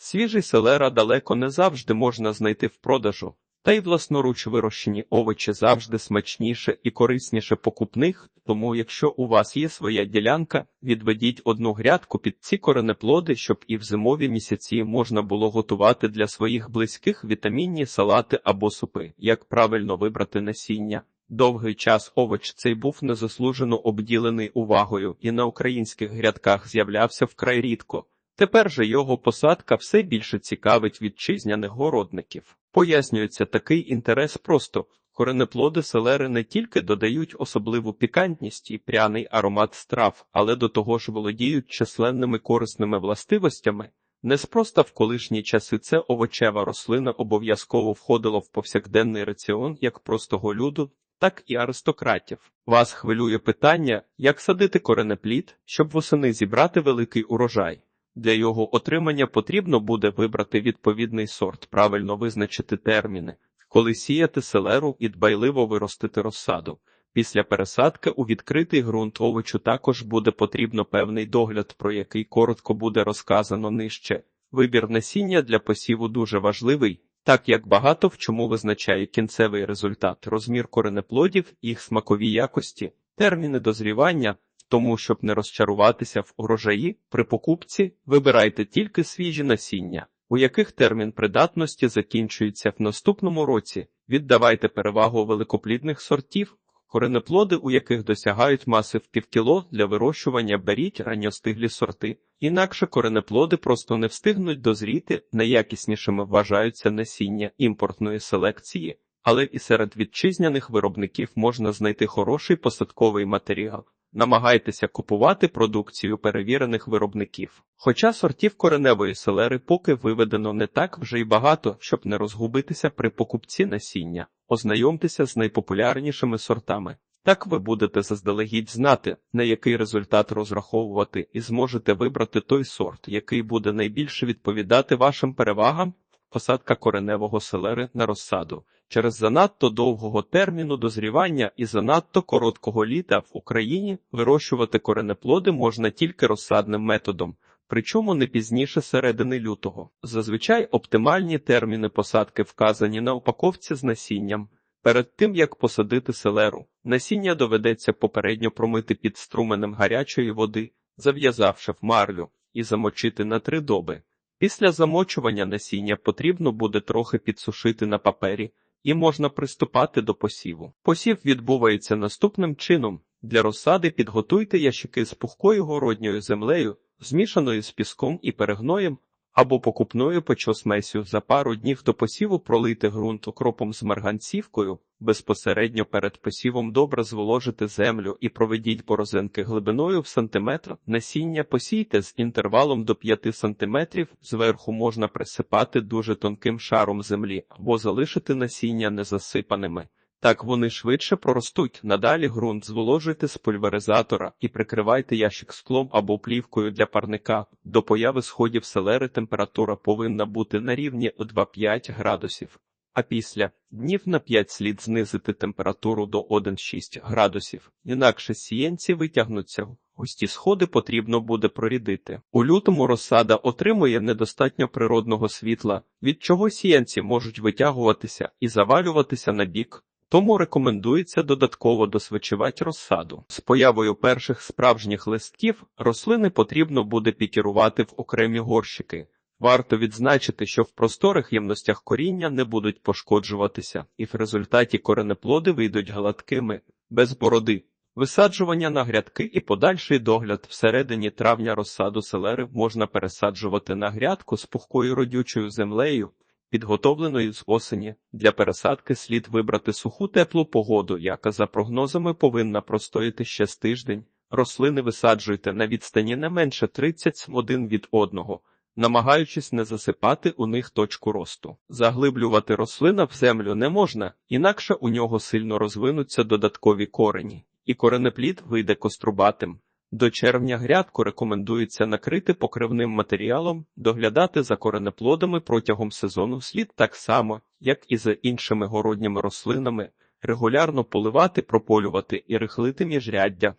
Свіжий селера далеко не завжди можна знайти в продажу, та й власноруч вирощені овочі завжди смачніше і корисніше покупних, тому якщо у вас є своя ділянка, відведіть одну грядку під ці коренеплоди, щоб і в зимові місяці можна було готувати для своїх близьких вітамінні салати або супи, як правильно вибрати насіння. Довгий час овоч цей був незаслужено обділений увагою і на українських грядках з'являвся вкрай рідко. Тепер же його посадка все більше цікавить вітчизняних городників. Пояснюється такий інтерес просто. Коренеплоди селери не тільки додають особливу пікантність і пряний аромат страв, але до того ж володіють численними корисними властивостями. Неспроста в колишні часи це овочева рослина обов'язково входила в повсякденний раціон як простого люду, так і аристократів. Вас хвилює питання, як садити коренеплід, щоб восени зібрати великий урожай. Для його отримання потрібно буде вибрати відповідний сорт, правильно визначити терміни, коли сіяти селеру і дбайливо виростити розсаду. Після пересадки у відкритий ґрунт овочу також буде потрібно певний догляд, про який коротко буде розказано нижче. Вибір насіння для посіву дуже важливий, так як багато в чому визначає кінцевий результат, розмір коренеплодів, їх смакові якості, терміни дозрівання. Тому, щоб не розчаруватися в урожаї, при покупці вибирайте тільки свіжі насіння, у яких термін придатності закінчується в наступному році. Віддавайте перевагу великоплідних сортів, коренеплоди, у яких досягають маси в півкіло для вирощування, беріть ранньостиглі сорти. Інакше коренеплоди просто не встигнуть дозріти, найякіснішими вважаються насіння імпортної селекції, але і серед вітчизняних виробників можна знайти хороший посадковий матеріал. Намагайтеся купувати продукцію перевірених виробників. Хоча сортів кореневої селери поки виведено не так вже й багато, щоб не розгубитися при покупці насіння, ознайомтеся з найпопулярнішими сортами. Так ви будете заздалегідь знати, на який результат розраховувати, і зможете вибрати той сорт, який буде найбільше відповідати вашим перевагам. Посадка кореневого селери на розсаду. Через занадто довгого терміну дозрівання і занадто короткого літа в Україні вирощувати коренеплоди можна тільки розсадним методом, причому не пізніше середини лютого. Зазвичай оптимальні терміни посадки вказані на упаковці з насінням. Перед тим як посадити селеру, насіння доведеться попередньо промити під струменем гарячої води, зав'язавши в марлю, і замочити на три доби. Після замочування насіння потрібно буде трохи підсушити на папері і можна приступати до посіву. Посів відбувається наступним чином. Для розсади підготуйте ящики з пухкою городньою землею, змішаною з піском і перегноєм, або покупною печосмесю за пару днів до посіву пролити ґрунт окропом з марганцівкою, безпосередньо перед посівом добре зволожите землю і проведіть порозинки глибиною в сантиметр. Насіння посійте з інтервалом до 5 сантиметрів, зверху можна присипати дуже тонким шаром землі або залишити насіння незасипаними. Так вони швидше проростуть. Надалі ґрунт зволожуйте з пульверизатора і прикривайте ящик склом або плівкою для парника. До появи сходів селери температура повинна бути на рівні 2-5 градусів, а після днів на 5 слід знизити температуру до 1-6 градусів, інакше сієнці витягнуться. Густі сходи потрібно буде прорідити. У лютому розсада отримує недостатньо природного світла, від чого сіянці можуть витягуватися і завалюватися на бік. Тому рекомендується додатково досвечувати розсаду. З появою перших справжніх листків рослини потрібно буде пікірувати в окремі горщики. Варто відзначити, що в просторих ємностях коріння не будуть пошкоджуватися, і в результаті коренеплоди вийдуть гладкими, без бороди. Висаджування на грядки і подальший догляд всередині травня розсаду селери можна пересаджувати на грядку з пухкою родючою землею, підготовленою з осені. Для пересадки слід вибрати суху теплу погоду, яка за прогнозами повинна простояти ще з тиждень. Рослини висаджуйте на відстані не менше 30 один від одного, намагаючись не засипати у них точку росту. Заглиблювати рослина в землю не можна, інакше у нього сильно розвинуться додаткові корені, і коренеплід вийде кострубатим. До червня грядку рекомендується накрити покривним матеріалом, доглядати за коренеплодами протягом сезону слід так само, як і за іншими городніми рослинами, регулярно поливати, прополювати і рихлити міжряддя.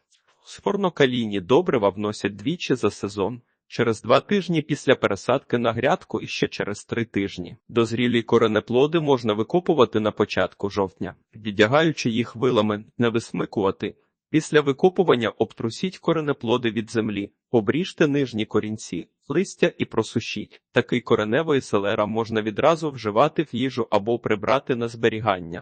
Сфорнокалійні добрива вносять двічі за сезон. Через два тижні після пересадки на грядку і ще через три тижні. Дозрілі коренеплоди можна викопувати на початку жовтня, віддягаючи їх вилами, не висмикувати. Після викопування обтрусіть коренеплоди від землі, обріжте нижні корінці, листя і просушіть. Такий кореневий селера можна відразу вживати в їжу або прибрати на зберігання.